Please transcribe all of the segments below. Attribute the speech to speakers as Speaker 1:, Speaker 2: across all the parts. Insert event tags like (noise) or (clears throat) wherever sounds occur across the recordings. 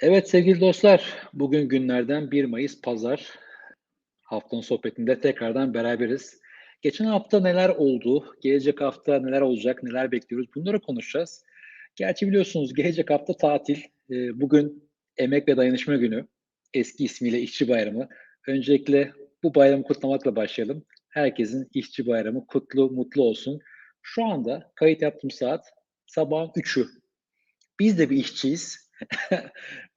Speaker 1: Evet sevgili dostlar, bugün günlerden 1 Mayıs Pazar. Haftanın sohbetinde tekrardan beraberiz. Geçen hafta neler oldu, gelecek hafta neler olacak, neler bekliyoruz bunları konuşacağız. Gerçi biliyorsunuz gelecek hafta tatil. Ee, bugün Emek ve Dayanışma Günü, eski ismiyle İşçi Bayramı. Öncelikle bu bayramı kutlamakla başlayalım. Herkesin İşçi Bayramı kutlu, mutlu olsun. Şu anda kayıt yaptığım saat sabahın 3'ü. Biz de bir işçiyiz.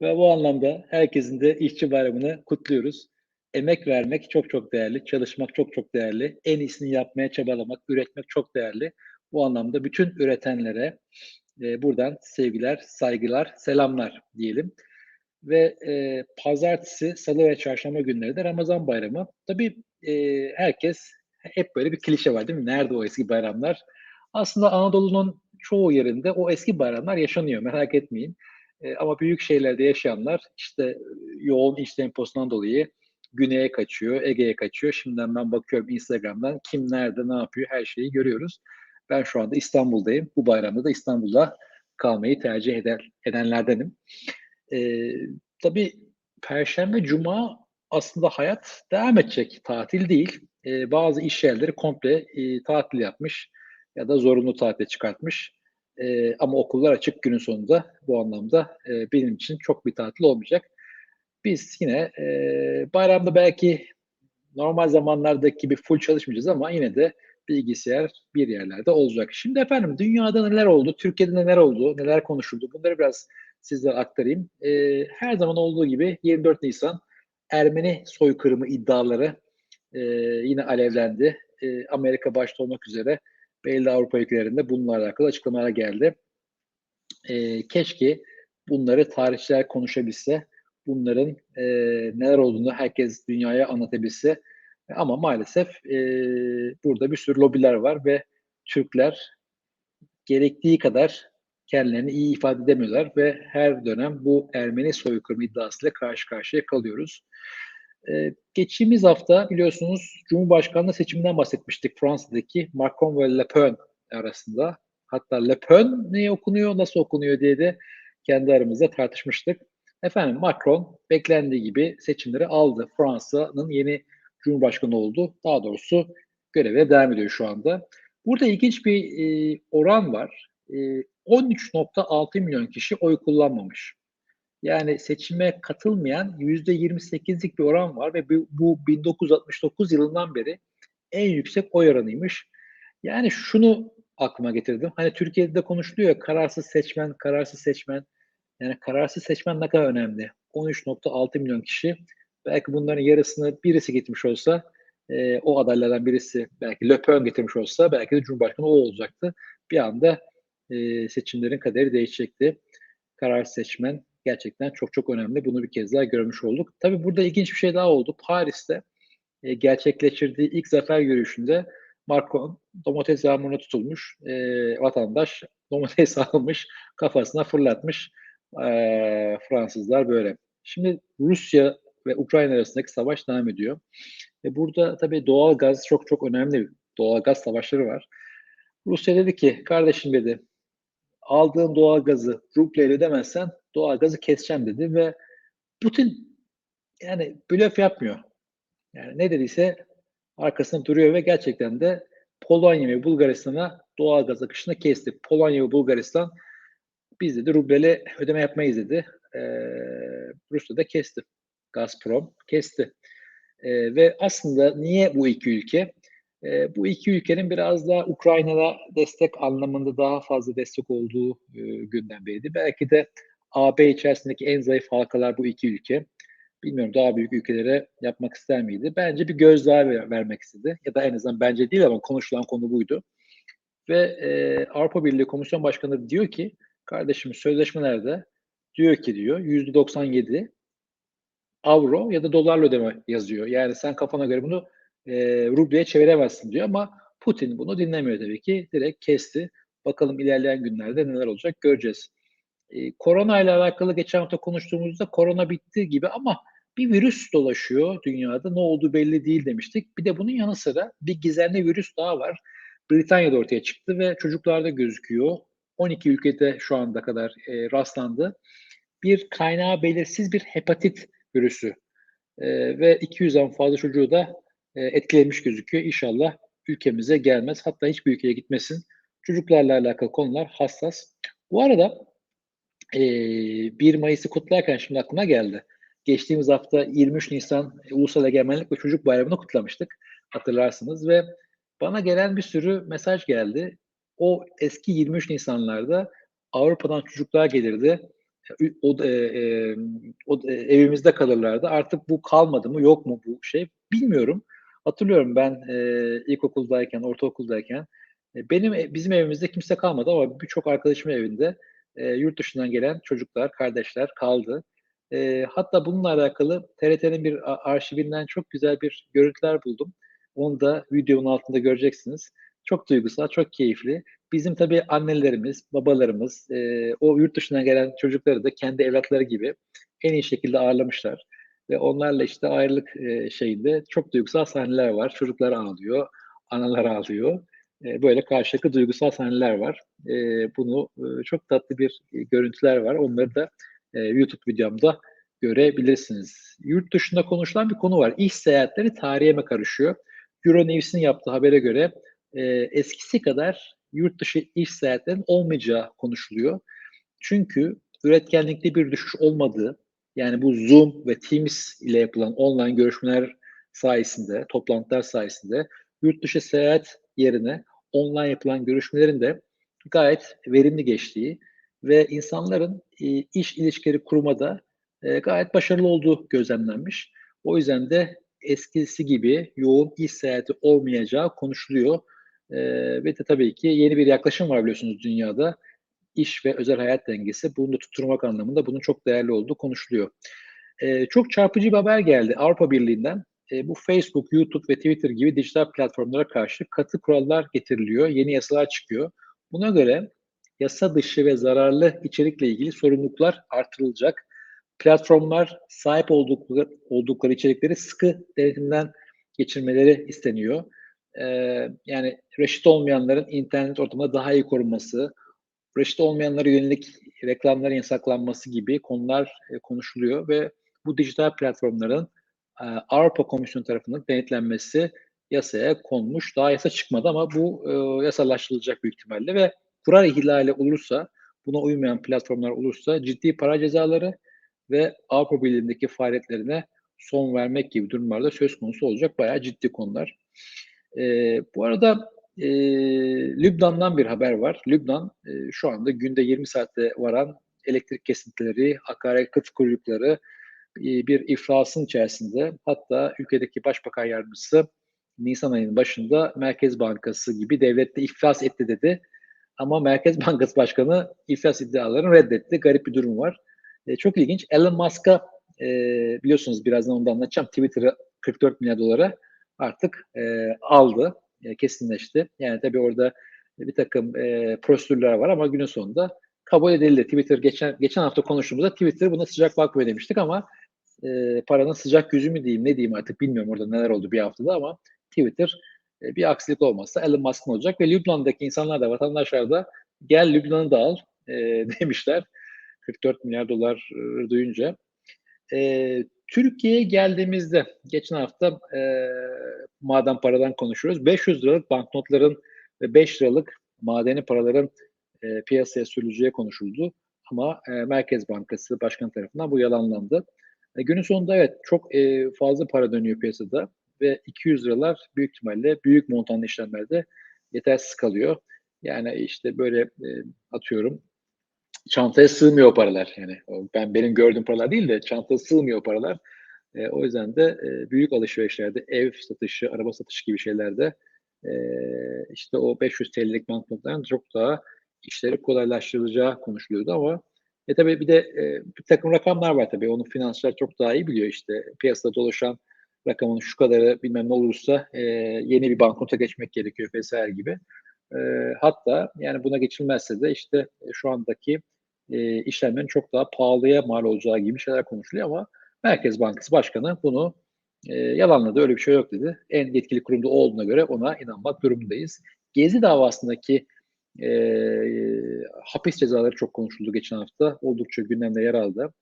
Speaker 1: Ve bu anlamda herkesin de işçi bayramını kutluyoruz. Emek vermek çok çok değerli, çalışmak çok çok değerli, en iyisini yapmaya çabalamak, üretmek çok değerli. Bu anlamda bütün üretenlere e, buradan sevgiler, saygılar, selamlar diyelim. Ve e, pazartesi, salı ve çarşamba günleri de Ramazan bayramı. Tabii e, herkes, hep böyle bir klişe var değil mi? Nerede o eski bayramlar? Aslında Anadolu'nun çoğu yerinde o eski bayramlar yaşanıyor, merak etmeyin. E, ama büyük şehirlerde yaşayanlar işte yoğun iş temposundan dolayı güneye kaçıyor, Ege'ye kaçıyor. Şimdiden ben bakıyorum Instagram'dan kim nerede ne yapıyor her şeyi görüyoruz. Ben şu anda İstanbul'dayım. Bu bayramda da İstanbul'da kalmayı tercih eder, edenlerdenim. Ee, tabii Perşembe, Cuma aslında hayat devam edecek. Tatil değil. Ee, bazı iş yerleri komple e, tatil yapmış ya da zorunlu tatile çıkartmış. E, ama okullar açık günün sonunda bu anlamda e, benim için çok bir tatil olmayacak. Biz yine e, bayramda belki normal zamanlardaki gibi full çalışmayacağız ama yine de bilgisayar bir yerlerde olacak. Şimdi efendim dünyada neler oldu, Türkiye'de neler oldu, neler konuşuldu bunları biraz sizlere aktarayım. E, her zaman olduğu gibi 24 Nisan Ermeni soykırımı iddiaları e, yine alevlendi. E, Amerika başta olmak üzere belli Avrupa ülkelerinde bununla alakalı açıklamalar geldi. E, keşke bunları tarihçiler konuşabilse, bunların e, neler olduğunu herkes dünyaya anlatabilse. Ama maalesef e, burada bir sürü lobiler var ve Türkler gerektiği kadar kendilerini iyi ifade edemiyorlar ve her dönem bu Ermeni soykırımı iddiasıyla karşı karşıya kalıyoruz. Ee, geçtiğimiz hafta biliyorsunuz Cumhurbaşkanlığı seçiminden bahsetmiştik Fransa'daki Macron ve Le Pen arasında. Hatta Le Pen ne okunuyor, nasıl okunuyor diye de kendi aramızda tartışmıştık. Efendim Macron beklendiği gibi seçimleri aldı. Fransa'nın yeni Cumhurbaşkanı oldu. Daha doğrusu göreve devam ediyor şu anda. Burada ilginç bir e, oran var. E, 13.6 milyon kişi oy kullanmamış. Yani seçime katılmayan %28'lik bir oran var ve bu 1969 yılından beri en yüksek oy oranıymış. Yani şunu aklıma getirdim. Hani Türkiye'de konuşuluyor ya kararsız seçmen, kararsız seçmen. Yani kararsız seçmen ne kadar önemli. 13.6 milyon kişi. Belki bunların yarısını birisi gitmiş olsa e, o adaylardan birisi belki Le Pen getirmiş olsa belki de Cumhurbaşkanı o olacaktı. Bir anda e, seçimlerin kaderi değişecekti. Kararsız seçmen gerçekten çok çok önemli. Bunu bir kez daha görmüş olduk. Tabii burada ilginç bir şey daha oldu. Paris'te e, gerçekleştirdiği ilk zafer yürüyüşünde Macron domates yağmuruna tutulmuş e, vatandaş domates (laughs) almış kafasına fırlatmış e, Fransızlar böyle. Şimdi Rusya ve Ukrayna arasındaki savaş devam ediyor. Ve burada tabii doğal gaz çok çok önemli. Doğal gaz savaşları var. Rusya dedi ki kardeşim dedi aldığın doğal gazı rubleyle ödemezsen doğal gazı keseceğim dedi ve Putin yani blöf yapmıyor. Yani ne dediyse arkasında duruyor ve gerçekten de Polonya ve Bulgaristan'a doğal gaz akışını kesti. Polonya ve Bulgaristan biz dedi rublele ödeme yapmayız dedi. Ee, Rusya da kesti. Gazprom kesti. Ee, ve aslında niye bu iki ülke? Ee, bu iki ülkenin biraz daha Ukrayna'da destek anlamında daha fazla destek olduğu e, günden beriydi. Belki de AB içerisindeki en zayıf halkalar bu iki ülke. Bilmiyorum daha büyük ülkelere yapmak ister miydi? Bence bir gözdağı ver, vermek istedi. Ya da en azından bence değil ama konuşulan konu buydu. Ve e, Avrupa Birliği Komisyon Başkanı diyor ki kardeşim sözleşmelerde diyor ki diyor %97 avro ya da dolarla ödeme yazıyor. Yani sen kafana göre bunu e, rubleye çeviremezsin diyor ama Putin bunu dinlemiyor tabii ki. Direkt kesti. Bakalım ilerleyen günlerde neler olacak göreceğiz. E, korona ile alakalı geçen hafta konuştuğumuzda korona bitti gibi ama bir virüs dolaşıyor dünyada. Ne olduğu belli değil demiştik. Bir de bunun yanı sıra bir gizemli virüs daha var. Britanya'da ortaya çıktı ve çocuklarda gözüküyor. 12 ülkede şu anda kadar e, rastlandı. bir kaynağı belirsiz bir hepatit virüsü e, ve 200'den fazla çocuğu da etkilemiş gözüküyor. İnşallah ülkemize gelmez. Hatta hiçbir ülkeye gitmesin. Çocuklarla alakalı konular hassas. Bu arada e, 1 Mayıs'ı kutlarken şimdi aklıma geldi. Geçtiğimiz hafta 23 Nisan Ulusal Egemenlik ve Çocuk Bayramı'nı kutlamıştık. Hatırlarsınız ve bana gelen bir sürü mesaj geldi. O eski 23 Nisanlarda Avrupa'dan çocuklar gelirdi. O, e, e, o e, evimizde kalırlardı. Artık bu kalmadı mı yok mu bu şey bilmiyorum. Hatırlıyorum ben e, ilkokuldayken, ortaokuldayken e, benim e, bizim evimizde kimse kalmadı ama birçok arkadaşımın evinde e, yurt dışından gelen çocuklar, kardeşler kaldı. E, hatta bununla alakalı TRT'nin bir arşivinden çok güzel bir görüntüler buldum. Onu da videonun altında göreceksiniz. Çok duygusal, çok keyifli. Bizim tabii annelerimiz, babalarımız, e, o yurt dışından gelen çocukları da kendi evlatları gibi en iyi şekilde ağırlamışlar. Ve onlarla işte ayrılık e, şeyinde çok duygusal sahneler var. Çocuklar ağlıyor, analar ağlıyor. E, böyle karşılıklı duygusal sahneler var. E, bunu e, çok tatlı bir e, görüntüler var. Onları da e, YouTube videomda görebilirsiniz. Yurt dışında konuşulan bir konu var. İş seyahatleri tarihe mi karışıyor? Euronews'in yaptığı habere göre e, eskisi kadar yurt dışı iş seyahatlerinin olmayacağı konuşuluyor. Çünkü üretkenlikte bir düşüş olmadığı, yani bu Zoom ve Teams ile yapılan online görüşmeler sayesinde, toplantılar sayesinde yurt dışı seyahat yerine online yapılan görüşmelerin de gayet verimli geçtiği ve insanların e, iş ilişkileri kurmada e, gayet başarılı olduğu gözlemlenmiş. O yüzden de eskisi gibi yoğun iş seyahati olmayacağı konuşuluyor. E, ve de tabii ki yeni bir yaklaşım var biliyorsunuz dünyada. İş ve özel hayat dengesi. Bunu da tutturmak anlamında bunun çok değerli olduğu konuşuluyor. E, çok çarpıcı bir haber geldi Avrupa Birliği'nden. E, bu Facebook, YouTube ve Twitter gibi dijital platformlara karşı katı kurallar getiriliyor. Yeni yasalar çıkıyor. Buna göre yasa dışı ve zararlı içerikle ilgili sorumluluklar artırılacak. Platformlar sahip oldukları, oldukları içerikleri sıkı denetimden geçirmeleri isteniyor. Ee, yani reşit olmayanların internet ortamında daha iyi korunması, reşit olmayanlara yönelik reklamların yasaklanması gibi konular e, konuşuluyor ve bu dijital platformların e, Avrupa Komisyonu tarafından denetlenmesi yasaya konmuş. Daha yasa çıkmadı ama bu e, yasalaştırılacak büyük ihtimalle ve kural ihlali olursa, buna uymayan platformlar olursa ciddi para cezaları ve Avrupa Birliği'ndeki faaliyetlerine son vermek gibi durumlarda söz konusu olacak. Bayağı ciddi konular. E, bu arada e, Lübnan'dan bir haber var. Lübnan e, şu anda günde 20 saatte varan elektrik kesintileri, akaryakıt kuyrukları e, bir iflasın içerisinde. Hatta ülkedeki başbakan yardımcısı Nisan ayının başında Merkez Bankası gibi devlette iflas etti dedi. Ama Merkez (laughs) Bankası Başkanı iflas iddialarını reddetti. Garip bir durum var. E, çok ilginç. Elon Musk'a e, biliyorsunuz birazdan onu anlatacağım. Twitter'ı 44 milyar dolara artık e, aldı. E, kesinleşti. Yani tabii orada bir takım e, prosedürler var ama günün sonunda kabul edildi. Twitter geçen geçen hafta konuştuğumuzda Twitter buna sıcak bakmıyor demiştik ama e, paranın sıcak yüzü mü diyeyim ne diyeyim artık bilmiyorum orada neler oldu bir haftada ama Twitter e, bir aksilik olmazsa Elon Musk'ın olacak ve Lübnan'daki insanlar da vatandaşlar da gel Lübnan'ı da al e, (laughs) demişler. 44 milyar dolar e, duyunca. E, Türkiye'ye geldiğimizde geçen hafta e, maden paradan konuşuyoruz. 500 liralık banknotların ve 5 liralık madeni paraların e, piyasaya sürüleceği konuşuldu. Ama e, Merkez Bankası Başkanı tarafından bu yalanlandı. E, günün sonunda evet çok e, fazla para dönüyor piyasada ve 200 liralar büyük ihtimalle büyük montanlı işlemlerde yetersiz kalıyor. Yani işte böyle e, atıyorum çantaya sığmıyor paralar. Yani ben benim gördüğüm paralar değil de çantaya sığmıyor paralar. E, o yüzden de e, büyük alışverişlerde ev satışı, araba satışı gibi şeylerde e, işte o 500 TL'lik banknotların çok daha işleri kolaylaştırılacağı konuşuluyordu ama e tabii bir de e, bir takım rakamlar var tabii. Onu finansçılar çok daha iyi biliyor işte. Piyasada dolaşan rakamın şu kadarı bilmem ne olursa e, yeni bir banknota geçmek gerekiyor vesaire gibi. E, hatta yani buna geçilmezse de işte e, şu andaki e, işlemlerin çok daha pahalıya mal olacağı gibi şeyler konuşuluyor ama Merkez Bankası Başkanı bunu e, yalanladı. Öyle bir şey yok dedi. En yetkili kurumda olduğuna göre ona inanmak durumundayız. Gezi davasındaki E, hapis cezaları çok konuşuldu geçen hafta. Oldukça gündemde yer aldı.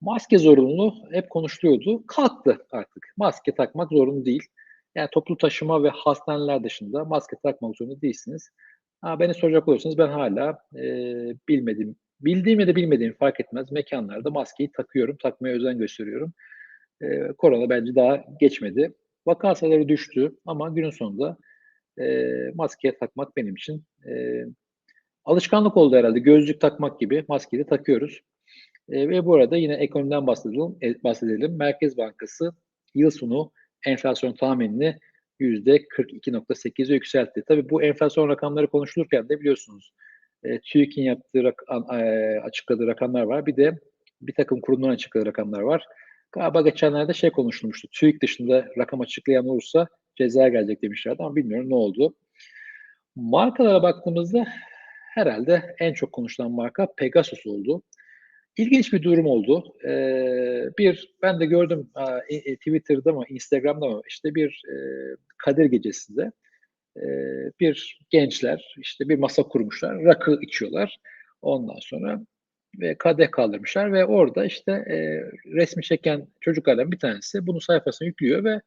Speaker 1: Maske zorunlu hep konuşuluyordu. Kalktı artık. Maske takmak zorunlu değil. Yani toplu taşıma ve hastaneler dışında maske takmak zorunda değilsiniz. Ha, beni soracak olursanız ben hala e, bilmediğim, bildiğim ya da bilmediğim fark etmez mekanlarda maskeyi takıyorum, takmaya özen gösteriyorum. E, korona bence daha geçmedi. Vaka sayıları düştü ama günün sonunda e, maskeye takmak benim için e, alışkanlık oldu herhalde. Gözlük takmak gibi maskeyi de takıyoruz. E, ve bu arada yine ekonomiden bahsedelim. E, bahsedelim. Merkez Bankası yıl sonu enflasyon tahminini %42.8'e yükseltti. Tabii bu enflasyon rakamları konuşulurken de biliyorsunuz e, TÜİK'in yaptığı rak, e, açıkladığı rakamlar var. Bir de bir takım kurumların açıkladığı rakamlar var. Galiba geçenlerde şey konuşulmuştu. TÜİK dışında rakam açıklayan olursa ceza gelecek demişlerdi ama bilmiyorum ne oldu. Markalara baktığımızda herhalde en çok konuşulan marka Pegasus oldu. İlginç bir durum oldu. Ee, bir, ben de gördüm e, Twitter'da mı, Instagram'da mı, işte bir e, Kadir Gecesi'nde e, bir gençler işte bir masa kurmuşlar, rakı içiyorlar. Ondan sonra ve kadeh kaldırmışlar ve orada işte e, resmi çeken çocuklardan bir tanesi bunu sayfasına yüklüyor ve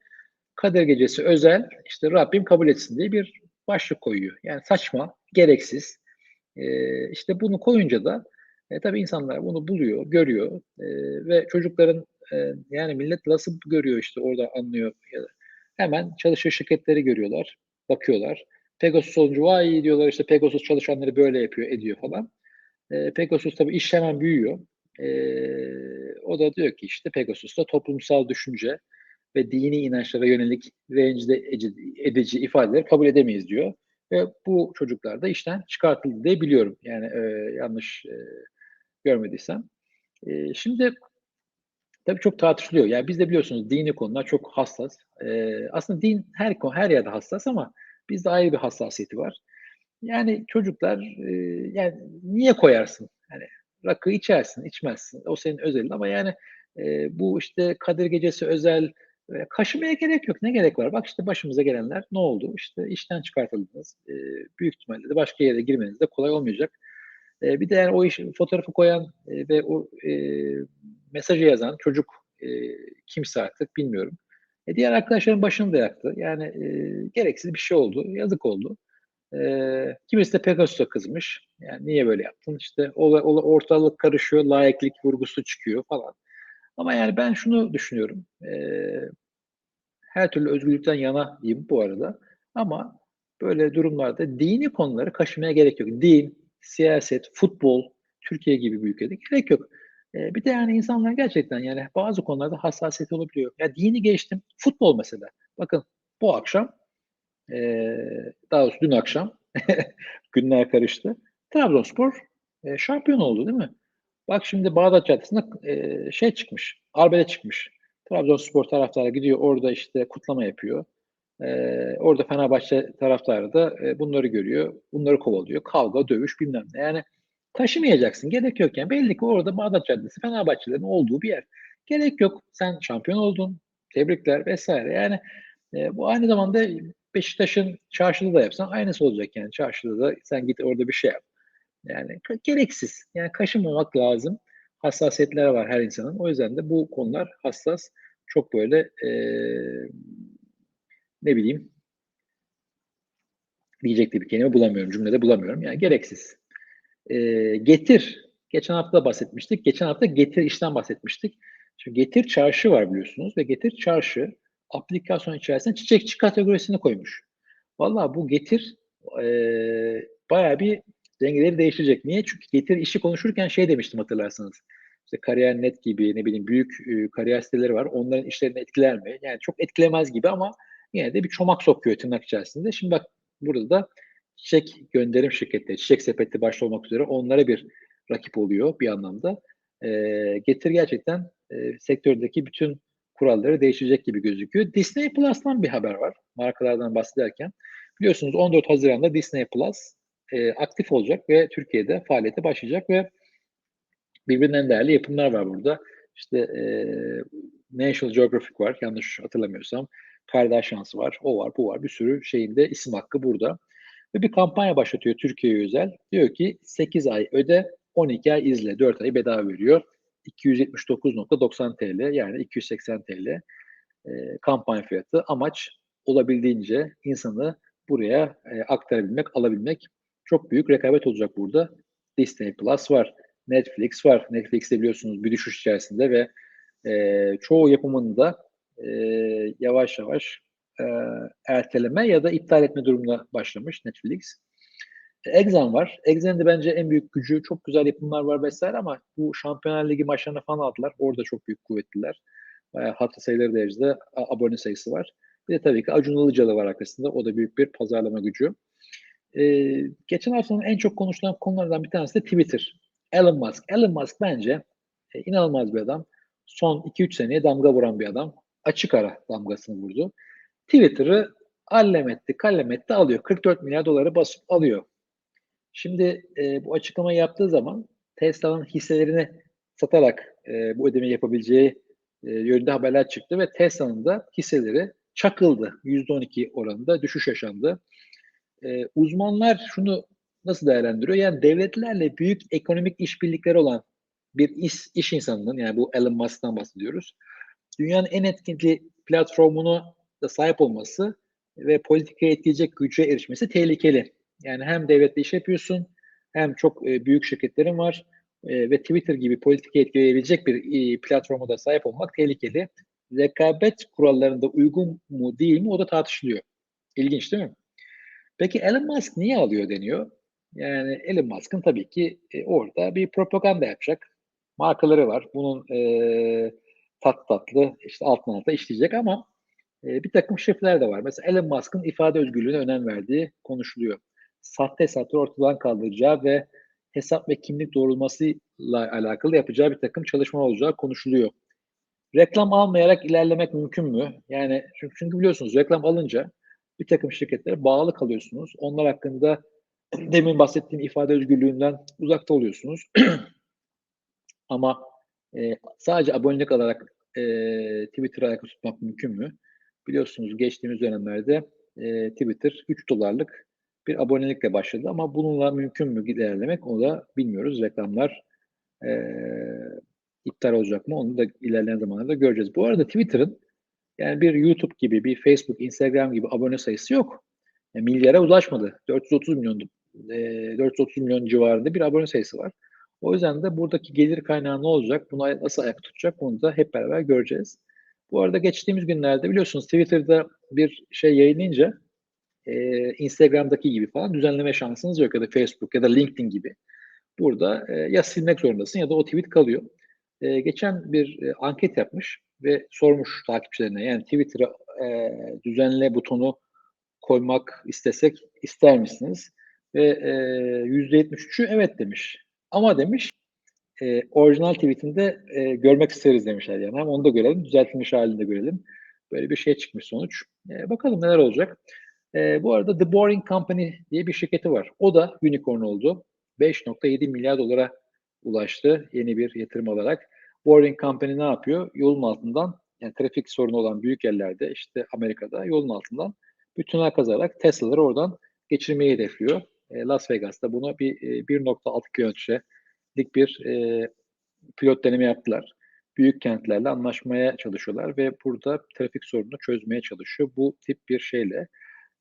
Speaker 1: Kadir Gecesi özel işte Rabbim kabul etsin diye bir başlık koyuyor. Yani saçma, gereksiz. E, işte bunu koyunca da e, tabii insanlar bunu buluyor, görüyor e, ve çocukların e, yani millet nasıl görüyor işte orada anlıyor. Ya da hemen çalışır şirketleri görüyorlar, bakıyorlar. Pegasus olunca vay diyorlar işte Pegasus çalışanları böyle yapıyor, ediyor falan. E, Pegasus tabii iş hemen büyüyor. E, o da diyor ki işte Pegasus'ta toplumsal düşünce ve dini inançlara yönelik rencide edici ifadeleri kabul edemeyiz diyor. Ve bu çocuklar da işten çıkartıldı diye biliyorum. Yani e, yanlış e, görmediysem. E, şimdi tabii çok tartışılıyor. Yani biz de biliyorsunuz dini konular çok hassas. E, aslında din her her yerde hassas ama bizde ayrı bir hassasiyeti var. Yani çocuklar e, yani niye koyarsın? Yani rakı içersin, içmezsin. O senin özelin ama yani e, bu işte Kadir Gecesi özel kaşımaya gerek yok. Ne gerek var? Bak işte başımıza gelenler ne oldu? İşte işten çıkartıldınız. E, büyük ihtimalle de başka yere girmeniz de kolay olmayacak. E, bir de yani o iş fotoğrafı koyan e, ve o e, mesajı yazan çocuk e, kimse artık bilmiyorum. E, diğer arkadaşların başını da yaktı. Yani e, gereksiz bir şey oldu. Yazık oldu. E, kimisi de Pegasus'a kızmış. Yani niye böyle yaptın? İşte o, o, ortalık karışıyor, layıklık vurgusu çıkıyor falan. Ama yani ben şunu düşünüyorum. E, her türlü özgürlükten yanayım bu arada. Ama böyle durumlarda dini konuları kaşımaya gerek yok. Din, siyaset, futbol, Türkiye gibi bir ülkede gerek yok. E, bir de yani insanlar gerçekten yani bazı konularda hassasiyet olabiliyor. Ya dini geçtim. Futbol mesela. Bakın bu akşam e, daha doğrusu dün akşam (laughs) günler karıştı. Trabzonspor e, şampiyon oldu değil mi? Bak şimdi Bağdat Caddesi'nde e, şey çıkmış. Arbede çıkmış. Trabzonspor taraftarı gidiyor orada işte kutlama yapıyor. Ee, orada Fenerbahçe taraftarı da e, bunları görüyor. Bunları kovalıyor. Kavga, dövüş bilmem ne. Yani taşımayacaksın. Gerek yok yani. Belli ki orada Bağdat Caddesi Fenerbahçelerin olduğu bir yer. Gerek yok. Sen şampiyon oldun. Tebrikler vesaire. Yani e, bu aynı zamanda Beşiktaş'ın çarşıda da yapsan aynısı olacak yani. Çarşıda da sen git orada bir şey yap. Yani gereksiz. Yani kaşınmamak lazım. Hassasiyetler var her insanın. O yüzden de bu konular hassas. Çok böyle e, ne bileyim diyecek bir kelime bulamıyorum. Cümlede bulamıyorum. Yani gereksiz. E, getir. Geçen hafta bahsetmiştik. Geçen hafta getir işten bahsetmiştik. Şimdi getir çarşı var biliyorsunuz ve getir çarşı aplikasyon içerisinde çiçekçi kategorisini koymuş. Vallahi bu getir e, bayağı bir dengeleri değiştirecek. Niye? Çünkü getir işi konuşurken şey demiştim hatırlarsanız. İşte kariyer net gibi ne bileyim büyük e, kariyer siteleri var. Onların işlerini etkiler mi? Yani çok etkilemez gibi ama yine de bir çomak sokuyor tırnak içerisinde. Şimdi bak burada da çiçek gönderim şirketleri, çiçek sepeti başta olmak üzere onlara bir rakip oluyor bir anlamda. E, getir gerçekten e, sektördeki bütün kuralları değişecek gibi gözüküyor. Disney Plus'tan bir haber var markalardan bahsederken. Biliyorsunuz 14 Haziran'da Disney Plus e, aktif olacak ve Türkiye'de faaliyete başlayacak ve birbirinden değerli yapımlar var burada. İşte e, National Geographic var yanlış hatırlamıyorsam. Kardashians var, o var, bu var. Bir sürü şeyin de isim hakkı burada. Ve bir kampanya başlatıyor Türkiye'ye özel. Diyor ki 8 ay öde, 12 ay izle, 4 ay bedava veriyor. 279.90 TL yani 280 TL e, kampanya fiyatı. Amaç olabildiğince insanı buraya e, aktarabilmek, alabilmek. Çok büyük rekabet olacak burada. Disney Plus var, Netflix var. Netflix'te biliyorsunuz bir düşüş içerisinde ve e, çoğu yapımında e, yavaş yavaş e, erteleme ya da iptal etme durumuna başlamış Netflix. Exxon var. Exxon'ın da bence en büyük gücü çok güzel yapımlar var vesaire ama bu Şampiyonlar Ligi maçlarına falan aldılar. Orada çok büyük kuvvetliler. Bayağı hatta sayıları derecede abone sayısı var. Bir de tabii ki Acun Ilıcalı var arkasında. O da büyük bir pazarlama gücü. Ee, geçen haftanın en çok konuşulan konulardan bir tanesi de Twitter. Elon Musk. Elon Musk bence e, inanılmaz bir adam. Son 2-3 seneye damga vuran bir adam. Açık ara damgasını vurdu. Twitter'ı allem etti, kallem etti alıyor. 44 milyar doları basıp alıyor. Şimdi e, bu açıklamayı yaptığı zaman Tesla'nın hisselerini satarak e, bu ödemeyi yapabileceği e, yönünde haberler çıktı ve Tesla'nın da hisseleri çakıldı. %12 oranında düşüş yaşandı. E, uzmanlar şunu nasıl değerlendiriyor? Yani devletlerle büyük ekonomik işbirlikleri olan bir iş, iş insanının yani bu Elon Musk'tan bahsediyoruz. Dünyanın en etkili platformunu da sahip olması ve politikaya etkileyecek güce erişmesi tehlikeli. Yani hem devletle iş yapıyorsun hem çok e, büyük şirketlerin var e, ve Twitter gibi politika etkileyebilecek bir e, platforma da sahip olmak tehlikeli. Rekabet kurallarında uygun mu değil mi o da tartışılıyor. İlginç değil mi? Peki Elon Musk niye alıyor deniyor? Yani Elon Musk'ın tabii ki e, orada bir propaganda yapacak. Markaları var. Bunun e, tat tatlı işte altın alta işleyecek ama e, bir takım şifreler de var. Mesela Elon Musk'ın ifade özgürlüğüne önem verdiği konuşuluyor sahte hesapları ortadan kaldıracağı ve hesap ve kimlik doğrulmasıyla alakalı yapacağı bir takım çalışma olacağı konuşuluyor. Reklam almayarak ilerlemek mümkün mü? Yani çünkü, çünkü biliyorsunuz reklam alınca bir takım şirketlere bağlı kalıyorsunuz. Onlar hakkında demin bahsettiğim ifade özgürlüğünden uzakta oluyorsunuz. (clears throat) Ama e, sadece abonelik alarak e, Twitter'ı ayakta tutmak mümkün mü? Biliyorsunuz geçtiğimiz dönemlerde e, Twitter 3 dolarlık bir abonelikle başladı ama bununla mümkün mü ilerlemek onu da bilmiyoruz. Reklamlar e, iptal olacak mı onu da ilerleyen zamanlarda göreceğiz. Bu arada Twitter'ın yani bir YouTube gibi, bir Facebook, Instagram gibi abone sayısı yok. Yani milyara ulaşmadı. 430 milyon e, 430 milyon civarında bir abone sayısı var. O yüzden de buradaki gelir kaynağı ne olacak? Bunu nasıl ayak tutacak? Bunu da hep beraber göreceğiz. Bu arada geçtiğimiz günlerde biliyorsunuz Twitter'da bir şey yayınlayınca e, Instagram'daki gibi falan düzenleme şansınız yok ya da Facebook ya da LinkedIn gibi. Burada e, ya silmek zorundasın ya da o tweet kalıyor. E, geçen bir e, anket yapmış ve sormuş takipçilerine yani Twitter'a e, düzenle butonu koymak istesek ister misiniz? Ve e, %73'ü evet demiş. Ama demiş e, orijinal tweetinde e, görmek isteriz demişler yani. Hem onu da görelim, düzeltilmiş halinde görelim. Böyle bir şey çıkmış sonuç. E, bakalım neler olacak. E, bu arada The Boring Company diye bir şirketi var. O da unicorn oldu. 5.7 milyar dolara ulaştı yeni bir yatırım alarak. Boring Company ne yapıyor? Yolun altından yani trafik sorunu olan büyük yerlerde işte Amerika'da yolun altından bir tünel kazarak Tesla'ları oradan geçirmeyi hedefliyor. E, Las Vegas'ta bunu bir e, 1.6 kilometrelik bir e, pilot deneme yaptılar. Büyük kentlerle anlaşmaya çalışıyorlar ve burada trafik sorununu çözmeye çalışıyor. Bu tip bir şeyle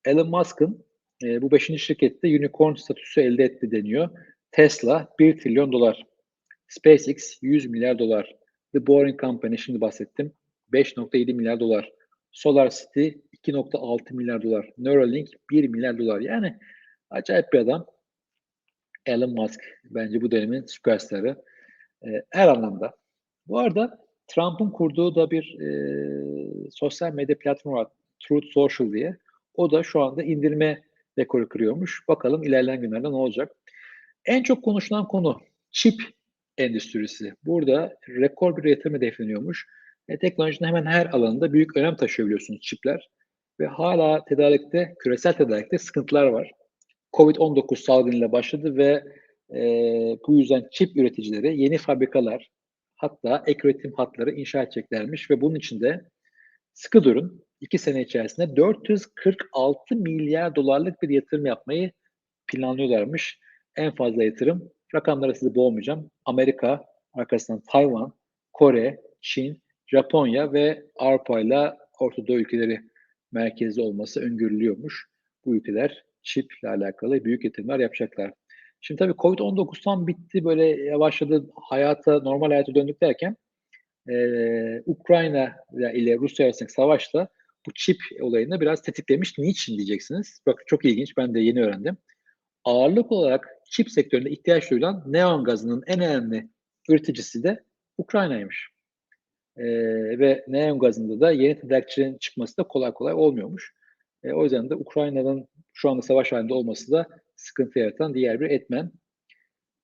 Speaker 1: Elon Musk'ın e, bu beşinci şirkette unicorn statüsü elde etti deniyor. Tesla 1 trilyon dolar. SpaceX 100 milyar dolar. The Boring Company şimdi bahsettim. 5.7 milyar dolar. Solar City 2.6 milyar dolar. Neuralink 1 milyar dolar. Yani acayip bir adam. Elon Musk bence bu dönemin süperstarı. E, her anlamda. Bu arada Trump'ın kurduğu da bir e, sosyal medya platformu var. Truth Social diye. O da şu anda indirme rekoru kırıyormuş. Bakalım ilerleyen günlerde ne olacak. En çok konuşulan konu çip endüstrisi. Burada rekor bir yatırım hedefleniyormuş. E, teknolojinin hemen her alanında büyük önem taşıyor biliyorsunuz çipler. Ve hala tedarikte, küresel tedarikte sıkıntılar var. Covid-19 salgınıyla başladı ve e, bu yüzden çip üreticileri yeni fabrikalar hatta ek üretim hatları inşa edeceklermiş ve bunun için de Sıkı durun. 2 sene içerisinde 446 milyar dolarlık bir yatırım yapmayı planlıyorlarmış. En fazla yatırım. Rakamlara sizi boğmayacağım. Amerika, arkasından Tayvan, Kore, Çin, Japonya ve Avrupa ile Orta ülkeleri merkezli olması öngörülüyormuş. Bu ülkeler çip ile alakalı büyük yatırımlar yapacaklar. Şimdi tabii Covid-19 tam bitti böyle yavaşladı hayata normal hayata döndük derken e, Ukrayna ile Rusya arasındaki savaşla bu çip olayını biraz tetiklemiş. Niçin diyeceksiniz? Bak çok ilginç ben de yeni öğrendim. Ağırlık olarak çip sektöründe ihtiyaç duyulan neon gazının en önemli üreticisi de Ukrayna'ymış. E, ve neon gazında da yeni tedarikçilerin çıkması da kolay kolay olmuyormuş. E, o yüzden de Ukrayna'nın şu anda savaş halinde olması da sıkıntı yaratan diğer bir etmen.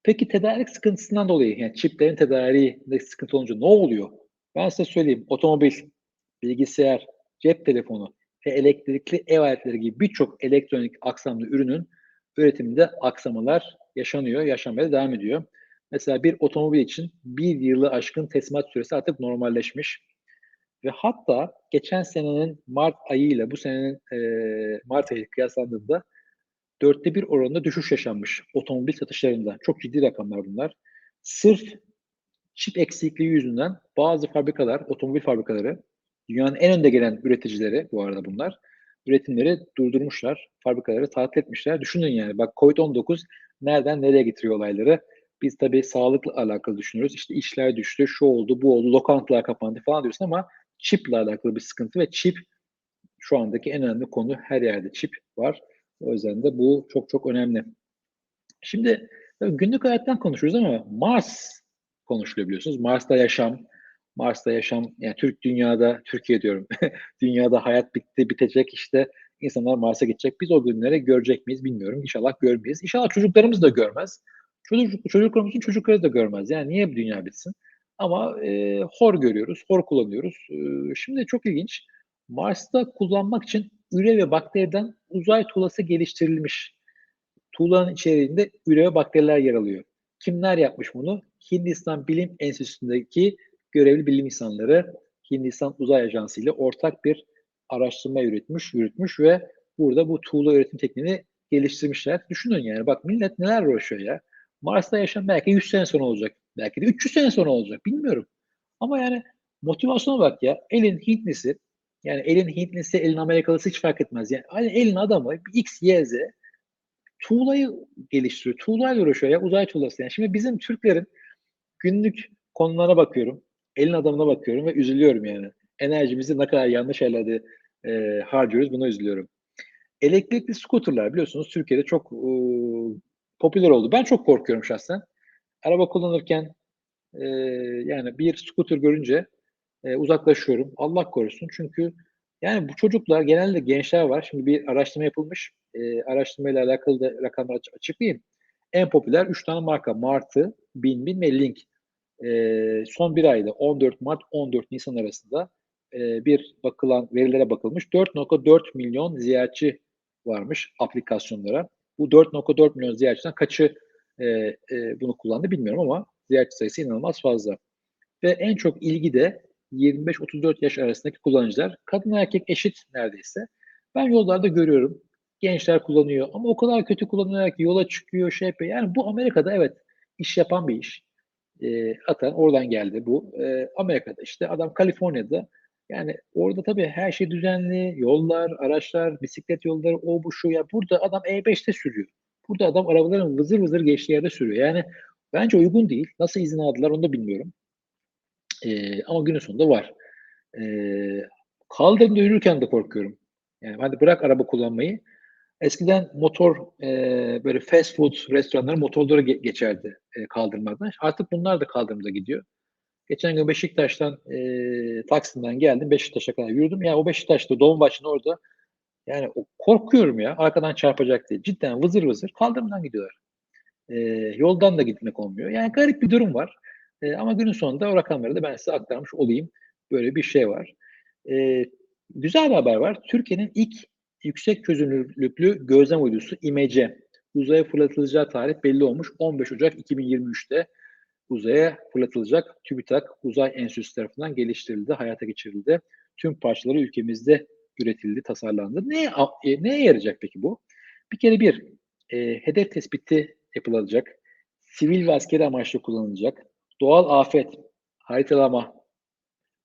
Speaker 1: Peki tedarik sıkıntısından dolayı yani çiplerin tedariğinde sıkıntı olunca ne oluyor? Ben size söyleyeyim. Otomobil, bilgisayar, cep telefonu ve elektrikli ev aletleri gibi birçok elektronik aksamlı ürünün üretiminde aksamalar yaşanıyor, yaşanmaya devam ediyor. Mesela bir otomobil için bir yılı aşkın teslimat süresi artık normalleşmiş. Ve hatta geçen senenin Mart ayı ile bu senenin e, Mart ayı kıyaslandığında dörtte bir oranında düşüş yaşanmış otomobil satışlarında. Çok ciddi rakamlar bunlar. Sırf çip eksikliği yüzünden bazı fabrikalar, otomobil fabrikaları, dünyanın en önde gelen üreticileri bu arada bunlar, üretimleri durdurmuşlar, fabrikaları tatil etmişler. Düşünün yani bak COVID-19 nereden nereye getiriyor olayları. Biz tabii sağlıkla alakalı düşünüyoruz. İşte işler düştü, şu oldu, bu oldu, lokantalar kapandı falan diyorsun ama çiple alakalı bir sıkıntı ve çip şu andaki en önemli konu her yerde çip var. O yüzden de bu çok çok önemli. Şimdi günlük hayattan konuşuyoruz ama Mars konuşuluyor biliyorsunuz. Mars'ta yaşam, Mars'ta yaşam, yani Türk dünyada, Türkiye diyorum, (laughs) dünyada hayat bitti, bitecek işte insanlar Mars'a gidecek. Biz o günleri görecek miyiz bilmiyorum. İnşallah görmeyiz. İnşallah çocuklarımız da görmez. Çocuk, çocuklarımızın çocukları da görmez. Yani niye bir dünya bitsin? Ama e, hor görüyoruz, hor kullanıyoruz. E, şimdi çok ilginç. Mars'ta kullanmak için üre ve bakteriden uzay tuğlası geliştirilmiş. Tuğlanın içeriğinde üre ve bakteriler yer alıyor. Kimler yapmış bunu? Hindistan Bilim Enstitüsü'ndeki görevli bilim insanları Hindistan Uzay Ajansı ile ortak bir araştırma yürütmüş, yürütmüş ve burada bu tuğla üretim tekniğini geliştirmişler. Düşünün yani bak millet neler uğraşıyor ya. Mars'ta yaşam belki 100 sene sonra olacak. Belki de 300 sene sonra olacak. Bilmiyorum. Ama yani motivasyona bak ya. Elin Hintlisi yani elin Hintlisi, elin Amerikalısı hiç fark etmez. Yani hani elin adamı X, Y, Z tuğlayı geliştiriyor. Tuğlayla uğraşıyor ya uzay tuğlası. Yani şimdi bizim Türklerin günlük konulara bakıyorum. Elin adamına bakıyorum ve üzülüyorum yani. Enerjimizi ne kadar yanlış yerlerde e, harcıyoruz buna üzülüyorum. Elektrikli scooterlar biliyorsunuz Türkiye'de çok e, popüler oldu. Ben çok korkuyorum şahsen. Araba kullanırken e, yani bir scooter görünce e, uzaklaşıyorum. Allah korusun çünkü yani bu çocuklar genelde gençler var. Şimdi bir araştırma yapılmış. E, araştırmayla alakalı da rakamları aç- açıklayayım. En popüler 3 tane marka. Martı, Bin Bin ve Link. E, son bir ayda 14 Mart 14 Nisan arasında e, bir bakılan verilere bakılmış. 4.4 milyon ziyaretçi varmış aplikasyonlara. Bu 4.4 milyon ziyaretçiden kaçı e, e, bunu kullandı bilmiyorum ama ziyaretçi sayısı inanılmaz fazla. Ve en çok ilgi de 25-34 yaş arasındaki kullanıcılar. Kadın erkek eşit neredeyse. Ben yollarda görüyorum. Gençler kullanıyor ama o kadar kötü kullanıyorlar yola çıkıyor şey yapıyor. Yani bu Amerika'da evet iş yapan bir iş. E, zaten oradan geldi bu. E, Amerika'da işte adam Kaliforniya'da yani orada tabii her şey düzenli. Yollar, araçlar, bisiklet yolları, o bu şu ya. Burada adam E5'te sürüyor. Burada adam arabaların vızır vızır geçtiği yerde sürüyor. Yani bence uygun değil. Nasıl izin aldılar onu da bilmiyorum. E, ama günün sonunda var. E, kaldırımda yürürken de korkuyorum. Yani hadi bırak araba kullanmayı. Eskiden motor e, böyle fast food restoranları motorları ge- geçerdi e, kaldırmadan. Artık bunlar da kaldırımda gidiyor. Geçen gün Beşiktaş'tan e, Taksim'den geldim. Beşiktaş'a kadar yürüdüm. Yani o Beşiktaş'ta Dolmabahçe'nin orada yani o, korkuyorum ya arkadan çarpacak diye. Cidden vızır vızır kaldırımdan gidiyorlar. E, yoldan da gitmek olmuyor. Yani garip bir durum var. E, ama günün sonunda o rakamları da ben size aktarmış olayım. Böyle bir şey var. E, güzel bir haber var. Türkiye'nin ilk yüksek çözünürlüklü gözlem uydusu İMECE uzaya fırlatılacağı tarih belli olmuş. 15 Ocak 2023'te uzaya fırlatılacak TÜBİTAK Uzay Enstitüsü tarafından geliştirildi, hayata geçirildi. tüm parçaları ülkemizde üretildi, tasarlandı. Ne, e, neye yarayacak peki bu? Bir kere bir, e, hedef tespiti yapılacak, sivil ve askeri amaçlı kullanılacak, doğal afet, haritalama,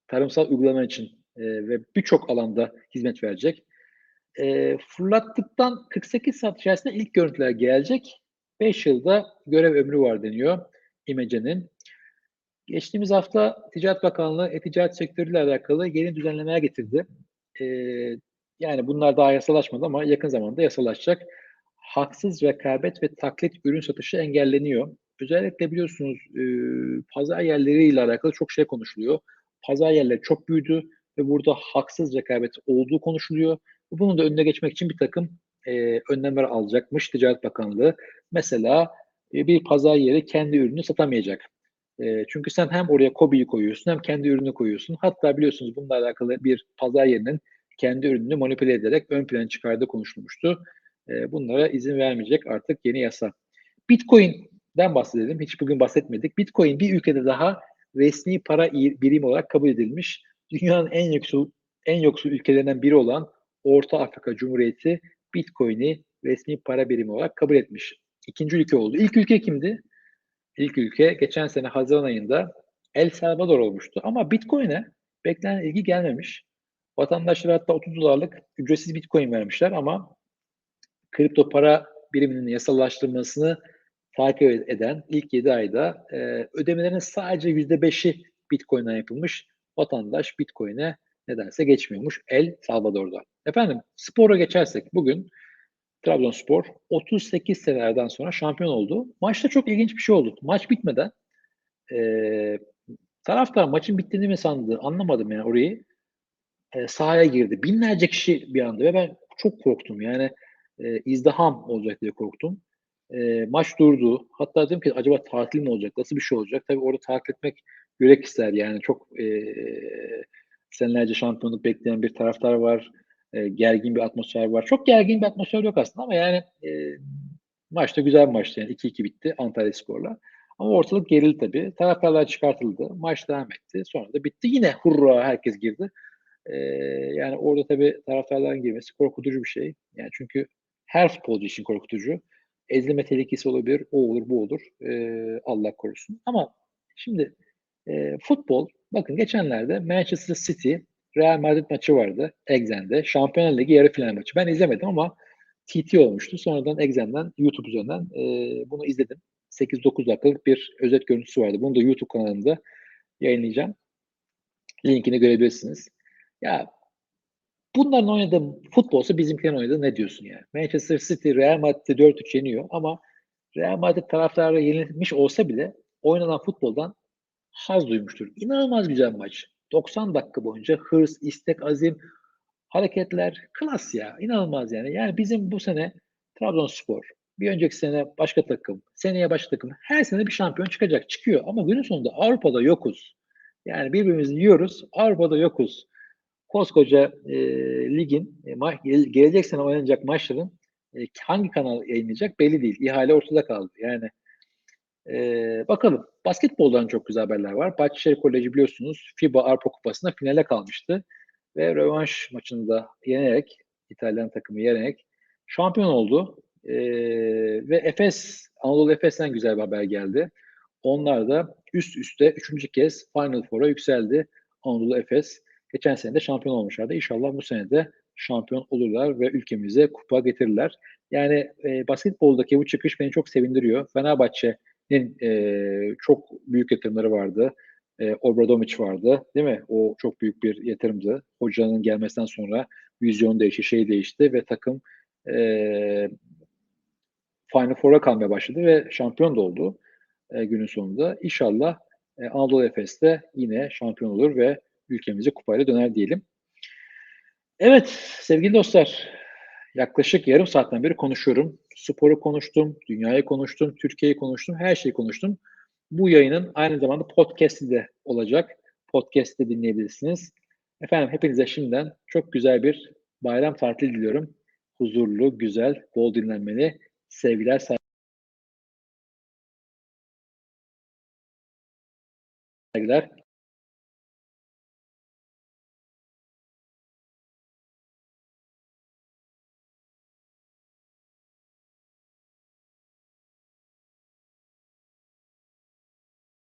Speaker 1: tarımsal uygulama için e, ve birçok alanda hizmet verecek. E, fırlattıktan 48 saat içerisinde ilk görüntüler gelecek. 5 yılda görev ömrü var deniyor İmece'nin. Geçtiğimiz hafta Ticaret Bakanlığı e-ticaret sektörüyle alakalı yeni düzenlemeler getirdi. E, yani bunlar daha yasalaşmadı ama yakın zamanda yasalaşacak. Haksız rekabet ve taklit ürün satışı engelleniyor. Özellikle biliyorsunuz e, pazar yerleriyle alakalı çok şey konuşuluyor. Pazar yerleri çok büyüdü ve burada haksız rekabet olduğu konuşuluyor. Bunun da önüne geçmek için bir takım e, önlemler alacakmış Ticaret Bakanlığı. Mesela e, bir pazar yeri kendi ürünü satamayacak. Çünkü sen hem oraya kobiyi koyuyorsun hem kendi ürünü koyuyorsun. Hatta biliyorsunuz bununla alakalı bir pazar yerinin kendi ürününü manipüle ederek ön plana çıkardığı konuşulmuştu. Bunlara izin vermeyecek artık yeni yasa. Bitcoin'den bahsedelim. Hiç bugün bahsetmedik. Bitcoin bir ülkede daha resmi para birimi olarak kabul edilmiş. Dünyanın en yoksul en yoksul ülkelerinden biri olan Orta Afrika Cumhuriyeti Bitcoin'i resmi para birimi olarak kabul etmiş. İkinci ülke oldu. İlk ülke kimdi? İlk ülke geçen sene Haziran ayında El Salvador olmuştu. Ama Bitcoin'e beklenen ilgi gelmemiş. Vatandaşlar hatta 30 dolarlık ücretsiz Bitcoin vermişler ama kripto para biriminin yasallaştırılmasını takip eden ilk 7 ayda e, ödemelerin sadece %5'i Bitcoin'den yapılmış. Vatandaş Bitcoin'e nedense geçmiyormuş El Salvador'da. Efendim spora geçersek bugün Trabzonspor 38 senelerden sonra şampiyon oldu. Maçta çok ilginç bir şey oldu. Maç bitmeden e, taraftar maçın bittiğini mi sandı anlamadım yani orayı. E, sahaya girdi. Binlerce kişi bir anda ve ben çok korktum. Yani e, izdiham olacak diye korktum. E, maç durdu. Hatta dedim ki acaba tatil mi olacak? Nasıl bir şey olacak? Tabii orada takip etmek yürek ister yani. Çok e, senelerce şampiyonluk bekleyen bir taraftar var. E, gergin bir atmosfer var. Çok gergin bir atmosfer yok aslında ama yani e, maçta güzel bir maçtı. Yani 2-2 bitti Antalya Spor'la. Ama ortalık gerildi tabii. Taraftarlar çıkartıldı. Maç devam etti. Sonra da bitti. Yine hurra herkes girdi. Ee, yani orada tabii taraftarların girmesi korkutucu bir şey. Yani çünkü her futbolcu için korkutucu. Ezilme tehlikesi olabilir. O olur, bu olur. Ee, Allah korusun. Ama şimdi e, futbol, bakın geçenlerde Manchester City Real Madrid maçı vardı Exxen'de. Şampiyonlar Ligi yarı final maçı. Ben izlemedim ama TT olmuştu. Sonradan Exxen'den YouTube üzerinden e, bunu izledim. 8-9 dakikalık bir özet görüntüsü vardı. Bunu da YouTube kanalımda yayınlayacağım. Linkini görebilirsiniz. Ya bunların oynadığı futbolsa bizimkilerin oynadığı ne diyorsun yani? Manchester City Real Madrid'i 4-3 yeniyor ama Real Madrid taraftarı yenilmiş olsa bile oynanan futboldan haz duymuştur. İnanılmaz güzel maç. 90 dakika boyunca hırs, istek, azim, hareketler klas ya. İnanılmaz yani. Yani bizim bu sene Trabzonspor, bir önceki sene başka takım, seneye başka takım. Her sene bir şampiyon çıkacak. Çıkıyor ama günün sonunda Avrupa'da yokuz. Yani birbirimizi yiyoruz. Avrupa'da yokuz. Koskoca e, ligin e, gelecek sene oynanacak maçların e, hangi kanal yayınlayacak belli değil. İhale ortada kaldı. Yani ee, bakalım. Basketboldan çok güzel haberler var. Bahçeşehir Koleji biliyorsunuz FIBA Avrupa Kupası'nda finale kalmıştı. Ve rövanş maçında yenerek, İtalyan takımı yenerek şampiyon oldu. Ee, ve Efes, Anadolu Efes'ten güzel bir haber geldi. Onlar da üst üste üçüncü kez Final Four'a yükseldi. Anadolu Efes. Geçen sene de şampiyon olmuşlardı. İnşallah bu sene de şampiyon olurlar ve ülkemize kupa getirirler. Yani e, basketboldaki bu çıkış beni çok sevindiriyor. Fenerbahçe e, çok büyük yatırımları vardı. E, Obradovic vardı değil mi? O çok büyük bir yatırımdı. Hocanın gelmesinden sonra vizyon değişti, şey değişti ve takım e, Final Four'a kalmaya başladı ve şampiyon da oldu e, günün sonunda. İnşallah e, Anadolu Efes'te yine şampiyon olur ve ülkemize kupayla döner diyelim. Evet sevgili dostlar yaklaşık yarım saatten beri konuşuyorum. Sporu konuştum, dünyayı konuştum, Türkiye'yi konuştum, her şeyi konuştum. Bu yayının aynı zamanda podcast'i de olacak. Podcast'te dinleyebilirsiniz. Efendim hepinize şimdiden çok güzel bir bayram tatili diliyorum. Huzurlu, güzel, bol dinlenmeli. Sevgiler, saygılar.